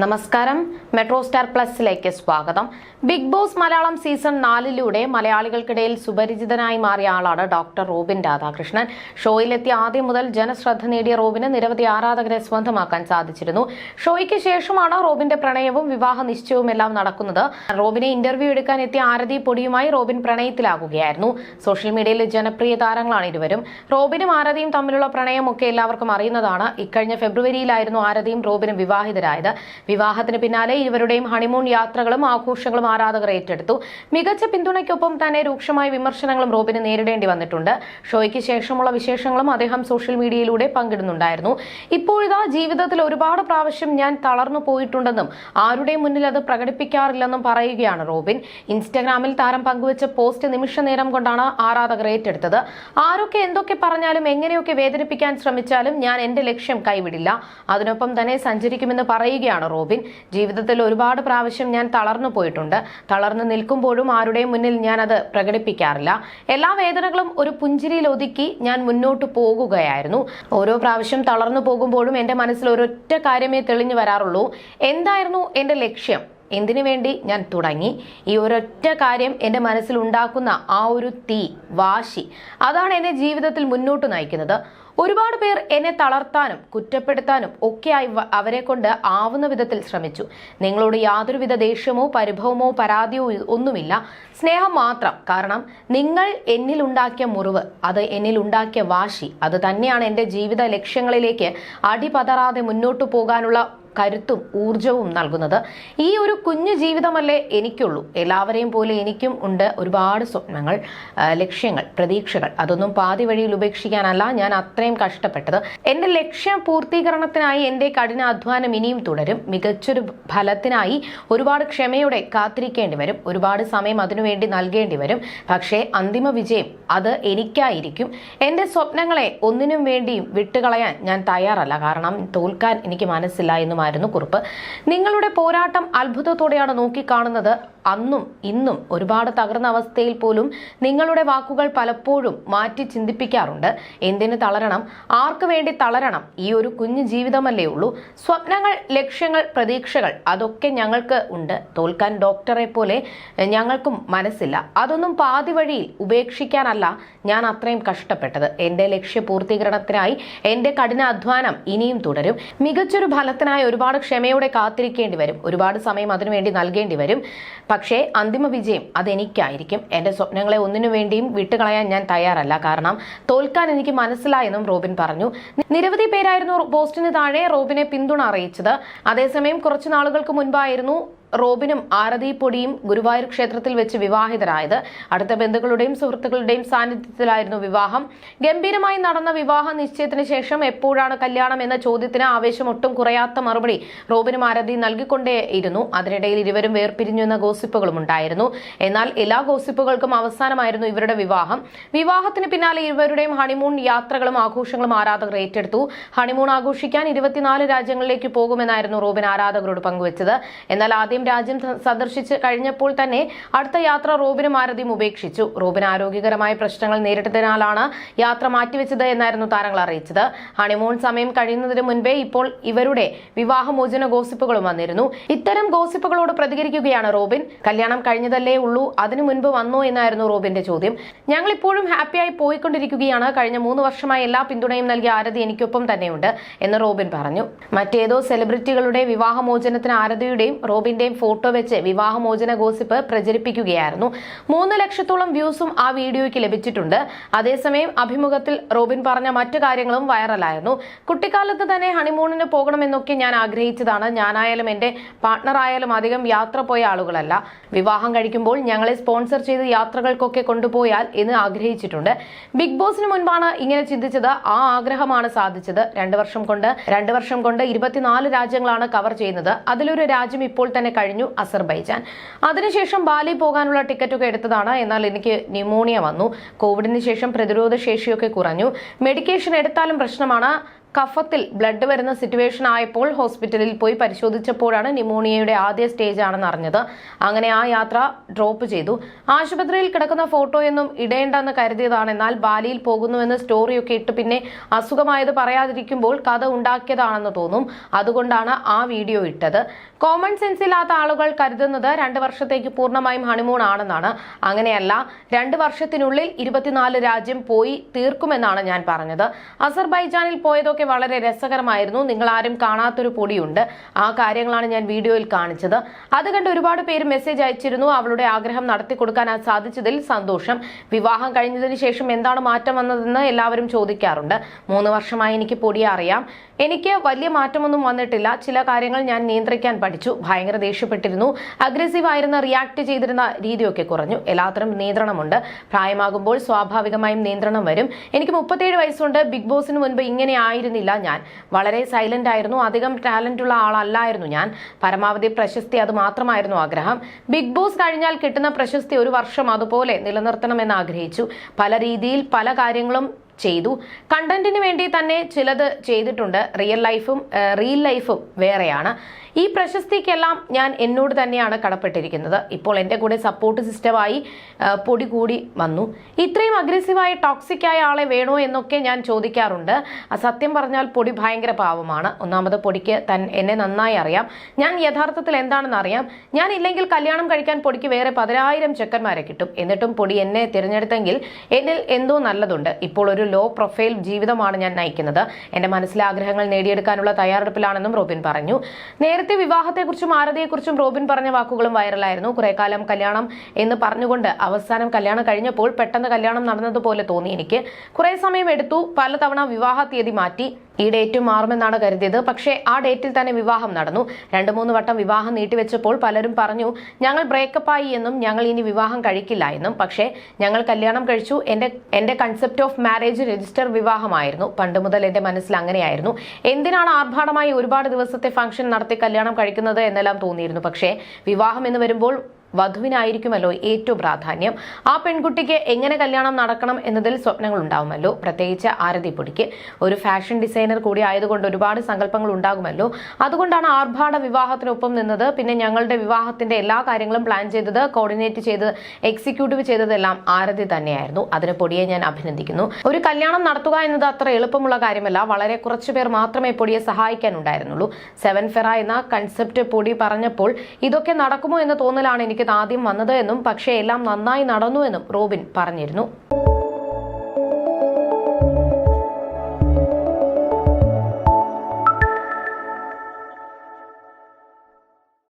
നമസ്കാരം. Metro star പ്ലസിലേക്ക് സ്വാഗതം. ബിഗ് ബോസ് മലയാളം സീസൺ നാലിലൂടെ മലയാളികൾക്കിടയിൽ സുപരിചിതനായി മാറിയ ആളാണ് ഡോക്ടർ റോബിൻ രാധാകൃഷ്ണൻ. ഷോയിലെത്തിയ ആദ്യം മുതൽ ജനശ്രദ്ധ നേടിയ റോബിന് നിരവധി ആരാധകരെ സ്വന്തമാക്കാൻ സാധിച്ചിരുന്നു. ഷോയ്ക്ക് ശേഷമാണ് റോബിന്റെ പ്രണയവും വിവാഹ നിശ്ചയവും എല്ലാം നടക്കുന്നത്. റോബിനെ ഇന്റർവ്യൂ എടുക്കാൻ എത്തിയ ആരതി പൊടിയുമായി റോബിൻ പ്രണയത്തിലാകുകയായിരുന്നു. സോഷ്യൽ മീഡിയയിലെ ജനപ്രിയ താരങ്ങളാണ് ഇരുവരും. റോബിനും ആരതിയും തമ്മിലുള്ള പ്രണയമൊക്കെ എല്ലാവർക്കും അറിയുന്നതാണ്. ഇക്കഴിഞ്ഞ ഫെബ്രുവരിയിലായിരുന്നു ആരതിയും റോബിനും വിവാഹിതരായത്. വിവാഹത്തിന് പിന്നാലെ ഇരുവരുടെയും ഹണിമൂൺ യാത്രകളും ആഘോഷങ്ങളും ആരാധകർ ഏറ്റെടുത്തു. മികച്ച പിന്തുണയ്ക്കൊപ്പം തന്നെ രൂക്ഷമായ വിമർശനങ്ങളും റോബിന് നേരിടേണ്ടി വന്നിട്ടുണ്ട്. ഷോയ്ക്ക് ശേഷമുള്ള വിശേഷങ്ങളും അദ്ദേഹം സോഷ്യൽ മീഡിയയിലൂടെ പങ്കിടുന്നുണ്ടായിരുന്നു. ഇപ്പോഴിതാ ജീവിതത്തിൽ ഒരുപാട് പ്രാവശ്യം ഞാൻ തളർന്നു പോയിട്ടുണ്ടെന്നും ആരുടെയും മുന്നിൽ അത് പ്രകടിപ്പിക്കാറില്ലെന്നും പറയുകയാണ് റോബിൻ. ഇൻസ്റ്റാഗ്രാമിൽ താരം പങ്കുവച്ച പോസ്റ്റ് നിമിഷ നേരം കൊണ്ടാണ് ആരാധകർ ഏറ്റെടുത്തത്. ആരൊക്കെ എന്തൊക്കെ പറഞ്ഞാലും എങ്ങനെയൊക്കെ വേദനിപ്പിക്കാൻ ശ്രമിച്ചാലും ഞാൻ എന്റെ ലക്ഷ്യം കൈവിടില്ല. അതിനൊപ്പം തന്നെ സഞ്ചരിക്കുമെന്ന് പറയുകയാണ് റോബിൻ. ജീവിതത്തിൽ ഒരുപാട് പ്രാവശ്യം ഞാൻ തളർന്നു പോയിട്ടുണ്ട്. തളർന്നു നിൽക്കുമ്പോഴും ആരുടെയും മുന്നിൽ ഞാൻ അത് പ്രകടിപ്പിക്കാറില്ല. എല്ലാ വേദനകളും ഒരു പുഞ്ചിരിയിൽ ഒതുക്കി ഞാൻ മുന്നോട്ട് പോകുകയായിരുന്നു. ഓരോ പ്രാവശ്യം തളർന്നു പോകുമ്പോഴും എന്റെ മനസ്സിൽ ഒരൊറ്റ കാര്യമേ തെളിഞ്ഞു വരാറുള്ളൂ. എന്തായിരുന്നു എന്റെ ലക്ഷ്യം? എന്തിനു വേണ്ടി ഞാൻ തുടങ്ങി? ഈ ഒരൊറ്റ കാര്യം എന്റെ മനസ്സിൽ ഉണ്ടാക്കുന്ന ആ ഒരു തീ വാശി അതാണ് എന്നെ ജീവിതത്തിൽ മുന്നോട്ട് നയിക്കുന്നത്. ഒരുപാട് പേർ എന്നെ തളർത്താനും കുറ്റപ്പെടുത്താനും ഒക്കെയായി അവരെ കൊണ്ട് ആവുന്ന വിധത്തിൽ ശ്രമിച്ചു. നിങ്ങളോട് യാതൊരുവിധ ദേഷ്യമോ പരിഭവമോ പരാതിയോ ഒന്നുമില്ല. സ്നേഹം മാത്രം. കാരണം നിങ്ങൾ എന്നിൽ ഉണ്ടാക്കിയ മുറിവ് അത് എന്നിൽ ഉണ്ടാക്കിയ വാശി അത് തന്നെയാണ് എന്റെ ജീവിത ലക്ഷ്യങ്ങളിലേക്ക് അടിപതറാതെ മുന്നോട്ടു പോകാനുള്ള കരുത്തും ഊർജവും നൽകുന്നത്. ഈ ഒരു കുഞ്ഞു ജീവിതമല്ലേ എനിക്കുള്ളൂ. എല്ലാവരെയും പോലെ എനിക്കും ഉണ്ട് ഒരുപാട് സ്വപ്നങ്ങൾ ലക്ഷ്യങ്ങൾ പ്രതീക്ഷകൾ. അതൊന്നും പാതി വഴിയിൽ ഉപേക്ഷിക്കാനല്ല ഞാൻ അത്രയും കഷ്ടപ്പെട്ടത്. എന്റെ ലക്ഷ്യം പൂർത്തീകരണത്തിനായി എന്റെ കഠിനാധ്വാനം ഇനിയും തുടരും. മികച്ചൊരു ഫലത്തിനായി ഒരുപാട് ക്ഷമയോടെ കാത്തിരിക്കേണ്ടി വരും. ഒരുപാട് സമയം അതിനുവേണ്ടി നൽകേണ്ടി വരും. പക്ഷേ അന്തിമ വിജയം അത് എനിക്കായിരിക്കും. എന്റെ സ്വപ്നങ്ങളെ ഒന്നിനും വേണ്ടിയും വിട്ടുകളയാൻ ഞാൻ തയ്യാറല്ല. കാരണം തോൽക്കാൻ എനിക്ക് മനസ്സില്ല എന്നുമായിരുന്നു കുറിപ്പ്. നിങ്ങളുടെ പോരാട്ടം അത്ഭുതത്തോടെയാണ് നോക്കിക്കാണുന്നത്. അന്നും ഇന്നും ഒരുപാട് തകർന്ന അവസ്ഥയിൽ പോലും നിങ്ങളുടെ വാക്കുകൾ പലപ്പോഴും മാറ്റി ചിന്തിപ്പിക്കാറുണ്ട്. എന്തിന് തളരണം? ആർക്കു വേണ്ടി തളരണം? ഈ ഒരു കുഞ്ഞു ജീവിതമല്ലേ ഉള്ളൂ. സ്വപ്നങ്ങൾ ലക്ഷ്യങ്ങൾ പ്രതീക്ഷകൾ അതൊക്കെ ഞങ്ങൾക്ക് ഉണ്ട്. തോൽക്കാൻ ഡോക്ടറെ പോലെ ഞങ്ങൾക്കും മനസ്സില്ല. അതൊന്നും പാതി വഴിയിൽ ഉപേക്ഷിക്കാനല്ല ഞാൻ അത്രയും കഷ്ടപ്പെട്ടത്. എന്റെ ലക്ഷ്യ പൂർത്തീകരണത്തിനായി എന്റെ കഠിന അധ്വാനം ഇനിയും തുടരും. മികച്ചൊരു ഫലത്തിനായി ഒരുപാട് ക്ഷമയോടെ കാത്തിരിക്കേണ്ടി വരും. ഒരുപാട് സമയം അതിനുവേണ്ടി നൽകേണ്ടി വരും. പക്ഷേ അന്തിമ വിജയം അതെനിക്കായിരിക്കും. എന്റെ സ്വപ്നങ്ങളെ ഒന്നിനു വേണ്ടിയും വിട്ടുകളയാൻ ഞാൻ തയ്യാറല്ല. കാരണം തോൽക്കാൻ എനിക്ക് മനസ്സിലായെന്നും റോബിൻ പറഞ്ഞു. നിരവധി പേരായിരുന്നു പോസ്റ്റിന് താഴെ റോബിനെ പിന്തുണ അറിയിച്ചത്. അതേസമയം കുറച്ചു നാളുകൾക്ക് മുൻപായിരുന്നു റോബിനും ആരതിപ്പൊടിയും ഗുരുവായൂർ ക്ഷേത്രത്തിൽ വെച്ച് വിവാഹിതരായത്. അടുത്ത ബന്ധുക്കളുടെയും സുഹൃത്തുക്കളുടെയും സാന്നിധ്യത്തിലായിരുന്നു വിവാഹം. ഗംഭീരമായി നടന്ന വിവാഹ നിശ്ചയത്തിന് ശേഷം എപ്പോഴാണ് കല്യാണം എന്ന ചോദ്യത്തിന് ആവേശം ഒട്ടും കുറയാത്ത മറുപടി റോബിനും ആരതി നൽകിക്കൊണ്ടേയിരുന്നു അതിനിടയിൽ ഇരുവരും വേർപിരിഞ്ഞു എന്ന ഗോസിപ്പുകളും ഉണ്ടായിരുന്നു. എന്നാൽ എല്ലാ ഗോസിപ്പുകൾക്കും അവസാനമായിരുന്നു ഇവരുടെ വിവാഹം. വിവാഹത്തിന് പിന്നാലെ ഇരുവരുടെയും ഹണിമൂൺ യാത്രകളും ആഘോഷങ്ങളും ആരാധകർ ഏറ്റെടുത്തു. ഹണിമൂൺ ആഘോഷിക്കാൻ ഇരുപത്തിനാല് രാജ്യങ്ങളിലേക്ക് പോകുമെന്നായിരുന്നു റോബിൻ ആരാധകരോട് പങ്കുവച്ചത്. എന്നാൽ ആദ്യം രാജ്യം സ- സന്ദർശിച്ച് കഴിഞ്ഞപ്പോൾ തന്നെ അടുത്ത യാത്ര റോബിനും ആരതിയും ഉപേക്ഷിച്ചു. റോബിൻ ആരോഗ്യകരമായ പ്രശ്നങ്ങൾ നേരിട്ടതിനാലാണ് യാത്ര മാറ്റിവെച്ചത് എന്നായിരുന്നു താരങ്ങൾ അറിയിച്ചത്. ഹണിമൂൺ സമയം കഴിയുന്നതിന് മുൻപേ ഇപ്പോൾ ഇവരുടെ വിവാഹമോചന ഗോസിപ്പുകളും വന്നിരുന്നു. ഇത്തരം ഗോസിപ്പുകളോട് പ്രതികരിക്കുകയാണ് റോബിൻ. കല്യാണം കഴിഞ്ഞതല്ലേ ഉള്ളൂ അതിനു മുൻപ് വന്നോ എന്നായിരുന്നു റോബിന്റെ ചോദ്യം. ഞങ്ങൾ ഇപ്പോഴും ഹാപ്പിയായി പോയിക്കൊണ്ടിരിക്കുകയാണ്. കഴിഞ്ഞ മൂന്ന് വർഷമായി എല്ലാ പിന്തുണയും നൽകിയ ആരതി എനിക്കൊപ്പം തന്നെയുണ്ട് എന്ന് റോബിൻ പറഞ്ഞു. മറ്റേതോ സെലിബ്രിറ്റികളുടെ വിവാഹമോചനത്തിന് ആരതിയുടെയും റോബിന്റെയും ഫോട്ടോ വെച്ച് വിവാഹമോചന ഗോസിപ്പ് പ്രചരിപ്പിക്കുകയായിരുന്നു. മൂന്ന് ലക്ഷത്തോളം വ്യൂസും ആ വീഡിയോയ്ക്ക് ലഭിച്ചിട്ടുണ്ട്. അതേസമയം അഭിമുഖത്തിൽ റോബിൻ പറഞ്ഞ മറ്റു കാര്യങ്ങളും വൈറലായിരുന്നു. കുട്ടിക്കാലത്ത് തന്നെ ഹണിമൂണിന് പോകണമെന്നൊക്കെ ഞാൻ ആഗ്രഹിച്ചതാണ്. ഞാനായാലും പാർട്ണർ ആയാലും അധികം യാത്ര പോയ ആളുകളല്ല. വിവാഹം കഴിക്കുമ്പോൾ ഞങ്ങളെ സ്പോൺസർ ചെയ്ത് യാത്രകൾക്കൊക്കെ കൊണ്ടുപോയാൽ എന്ന് ആഗ്രഹിച്ചിട്ടുണ്ട്. ബിഗ് ബോസിന് മുൻപാണ് ഇങ്ങനെ ചിന്തിച്ചത്. ആ ആഗ്രഹമാണ് സാധിച്ചത്. രണ്ടു വർഷം കൊണ്ട് രണ്ടു വർഷം കൊണ്ട് ഇരുപത്തിനാല് രാജ്യങ്ങളാണ് കവർ ചെയ്യുന്നത്. അതിലൊരു രാജ്യം ഇപ്പോൾ തന്നെ കഴിഞ്ഞു അസർബൈജാൻ. അതിനുശേഷം ബാലി പോകാനുള്ള ടിക്കറ്റൊക്കെ എടുത്തതാണ്. എന്നാൽ എനിക്ക് ന്യൂമോണിയ വന്നു. കോവിഡിന് ശേഷം പ്രതിരോധ ശേഷിയൊക്കെ കുറഞ്ഞു. മെഡിക്കേഷൻ എടുത്താലും പ്രശ്നമാണ്. കഫത്തിൽ ബ്ലഡ് വരുന്ന സിറ്റുവേഷൻ ആയപ്പോൾ ഹോസ്പിറ്റലിൽ പോയി പരിശോധിച്ചപ്പോഴാണ് ന്യൂമോണിയയുടെ ആദ്യ സ്റ്റേജ് ആണെന്ന് അറിഞ്ഞത്. അങ്ങനെ ആ യാത്ര ഡ്രോപ്പ് ചെയ്തു. ആശുപത്രിയിൽ കിടക്കുന്ന ഫോട്ടോയൊന്നും ഇടേണ്ടെന്ന് കരുതിയതാണ്. എന്നാൽ ബാലിയിൽ പോകുന്നുവെന്ന് സ്റ്റോറിയൊക്കെ ഇട്ട് പിന്നെ അസുഖമായത് പറയാതിരിക്കുമ്പോൾ കഥ ഉണ്ടാക്കിയതാണെന്ന് തോന്നും. അതുകൊണ്ടാണ് ആ വീഡിയോ ഇട്ടത്. കോമൺ സെൻസ് ഇല്ലാത്ത ആളുകൾ കരുതുന്നത് രണ്ട് വർഷത്തേക്ക് പൂർണമായും ഹണിമൂൺ ആണെന്നാണ്. അങ്ങനെയല്ല രണ്ട് വർഷത്തിനുള്ളിൽ ഇരുപത്തിനാല് രാജ്യം പോയി തീർക്കുമെന്നാണ് ഞാൻ പറഞ്ഞത്. അസർബൈജാനിൽ പോയതൊക്കെ വളരെ രസകരമായിരുന്നു. നിങ്ങൾ ആരും കാണാത്തൊരു പൊടിയുണ്ട്. ആ കാര്യങ്ങളാണ് ഞാൻ വീഡിയോയിൽ കാണിച്ചത്. അത് കണ്ട് ഒരുപാട് പേര് മെസ്സേജ് അയച്ചിരുന്നു. അവളുടെ ആഗ്രഹം നടത്തി കൊടുക്കാൻ സാധിച്ചതിൽ സന്തോഷം. വിവാഹം കഴിഞ്ഞതിന് ശേഷം എന്താണ് മാറ്റം വന്നതെന്ന് എല്ലാവരും ചോദിക്കാറുണ്ട്. മൂന്ന് വർഷമായി എനിക്ക് പൊടി അറിയാം. എനിക്ക് വലിയ മാറ്റമൊന്നും വന്നിട്ടില്ല. ചില കാര്യങ്ങൾ ഞാൻ നിയന്ത്രിക്കാൻ പഠിച്ചു. ഭയങ്കര ദേഷ്യപ്പെട്ടിരുന്നു. അഗ്രസീവ് ആയിരുന്ന റിയാക്ട് ചെയ്തിരുന്ന രീതിയൊക്കെ കുറഞ്ഞു. എല്ലാത്തരം നിയന്ത്രണമുണ്ട്. പ്രായമാകുമ്പോൾ സ്വാഭാവികമായും നിയന്ത്രണം വരും. എനിക്ക് മുപ്പത്തേഴ് വയസ്സുണ്ട്. ബിഗ് ബോസിന് മുൻപ് ഇങ്ങനെ ആയിരുന്നില്ല ഞാൻ. വളരെ സൈലന്റ് ആയിരുന്നു. അധികം ടാലന്റ് ഉള്ള ആളല്ലായിരുന്നു ഞാൻ. പരമാവധി പ്രശസ്തി അത് മാത്രമായിരുന്നു ആഗ്രഹം. ബിഗ് ബോസ് കഴിഞ്ഞാൽ കിട്ടുന്ന പ്രശസ്തി ഒരു വർഷം അതുപോലെ നിലനിർത്തണമെന്ന് ആഗ്രഹിച്ചു. പല രീതിയിൽ പല കാര്യങ്ങളും ചെയ്തു. കണ്ടന്റിന് വേണ്ടി തന്നെ ചിലത് ചെയ്തിട്ടുണ്ട്. റിയൽ ലൈഫും റിയൽ ലൈഫും വേറെയാണ്. ഈ പ്രശസ്തിക്കെല്ലാം ഞാൻ എന്നോട് തന്നെയാണ് കടപ്പെട്ടിരിക്കുന്നത്. ഇപ്പോൾ എന്റെ കൂടെ സപ്പോർട്ട് സിസ്റ്റമായി പൊടി കൂടി വന്നു. ഇത്രയും അഗ്രസീവായി ടോക്സിക് ആയ ആളെ വേണോ എന്നൊക്കെ ഞാൻ ചോദിക്കാറുണ്ട്. സത്യം പറഞ്ഞാൽ പൊടി ഭയങ്കര പാവമാണ്. ഒന്നാമത് പൊടിക്ക് തൻ എന്നെ നന്നായി അറിയാം. ഞാൻ യഥാർത്ഥത്തിൽ എന്താണെന്ന് അറിയാം. ഞാൻ ഇല്ലെങ്കിൽ കല്യാണം കഴിക്കാൻ പൊടിക്ക് വേറെ പതിനായിരം ചെക്കന്മാരെ കിട്ടും. എന്നിട്ടും പൊടി എന്നെ തിരഞ്ഞെടുത്തെങ്കിൽ എന്നിൽ എന്തോ നല്ലതുണ്ട്. ഇപ്പോൾ ഒരു ലോ പ്രൊഫൈൽ ജീവിതമാണ് ഞാൻ നയിക്കുന്നത്. എന്റെ മനസ്സിലെ ആഗ്രഹങ്ങൾ നേടിയെടുക്കാനുള്ള തയ്യാറെടുപ്പിലാണെന്നും റോബിൻ പറഞ്ഞു. നേരത്തെ വിവാഹത്തെക്കുറിച്ചും ആരതിയെക്കുറിച്ചും റോബിൻ പറഞ്ഞ വാക്കുകളും വൈറലായിരുന്നു. കുറെ കാലം കല്യാണം എന്ന് പറഞ്ഞുകൊണ്ട് അവസാനം കല്യാണം കഴിഞ്ഞപ്പോൾ പെട്ടെന്ന് കല്യാണം നടന്നതുപോലെ തോന്നി എനിക്ക്. കുറെ സമയം എടുത്തു. പലതവണ വിവാഹ തീയതി മാറ്റി. ഈ ഡേറ്റ് മാറുമെന്നാണ് കരുതിയത്. പക്ഷേ ആ ഡേറ്റിൽ തന്നെ വിവാഹം നടന്നു. രണ്ടു മൂന്ന് വട്ടം വിവാഹം നീട്ടിവെച്ചപ്പോൾ പലരും പറഞ്ഞു ഞങ്ങൾ ബ്രേക്കപ്പ് ആയി എന്നും ഞങ്ങൾ ഇനി വിവാഹം കഴിക്കില്ല എന്നും. പക്ഷേ ഞങ്ങൾ കല്യാണം കഴിച്ചു. എന്റെ എന്റെ കൺസെപ്റ്റ് ഓഫ് മാരേജ് രജിസ്റ്റർ വിവാഹമായിരുന്നു. പണ്ട് മുതൽ എന്റെ മനസ്സിൽ അങ്ങനെയായിരുന്നു. എന്തിനാണ് ആർഭാടമായി ഒരുപാട് ദിവസത്തെ ഫംഗ്ഷൻ നടത്തി കല്യാണം കഴിക്കുന്നത് എന്നെല്ലാം തോന്നിയിരുന്നു. പക്ഷേ വിവാഹം എന്ന് വരുമ്പോൾ വധുവിനായിരിക്കുമല്ലോ ഏറ്റവും പ്രാധാന്യം. ആ പെൺകുട്ടിക്ക് എങ്ങനെ കല്യാണം നടക്കണം എന്നതിൽ സ്വപ്നങ്ങൾ ഉണ്ടാവുമല്ലോ. പ്രത്യേകിച്ച് ആരതിപ്പൊടിക്ക് ഒരു ഫാഷൻ ഡിസൈനർ കൂടി ആയതുകൊണ്ട് ഒരുപാട് സങ്കല്പങ്ങൾ ഉണ്ടാകുമല്ലോ. അതുകൊണ്ടാണ് ആർഭാട വിവാഹത്തിനൊപ്പം നിന്നത്. പിന്നെ ഞങ്ങളുടെ വിവാഹത്തിന്റെ എല്ലാ കാര്യങ്ങളും പ്ലാൻ ചെയ്തത് കോർഡിനേറ്റ് ചെയ്ത് എക്സിക്യൂട്ടീവ് ചെയ്തതെല്ലാം ആരതി തന്നെയായിരുന്നു. അതിന് പൊടിയെ ഞാൻ അഭിനന്ദിക്കുന്നു. ഒരു കല്യാണം നടത്തുക എന്നത് അത്ര എളുപ്പമുള്ള കാര്യമല്ല. വളരെ കുറച്ചു പേർ മാത്രമേ പൊടിയെ സഹായിക്കാനുണ്ടായിരുന്നുള്ളൂ. സെവൻ ഫെറ എന്ന കൺസെപ്റ്റ് പൊടി പറഞ്ഞപ്പോൾ ഇതൊക്കെ നടക്കുമോ എന്ന് തോന്നലാണ് എനിക്ക് ആദ്യം വന്നത് എന്നും പക്ഷേ എല്ലാം നന്നായി നടന്നു എന്നും റോബിൻ പറഞ്ഞിരുന്നു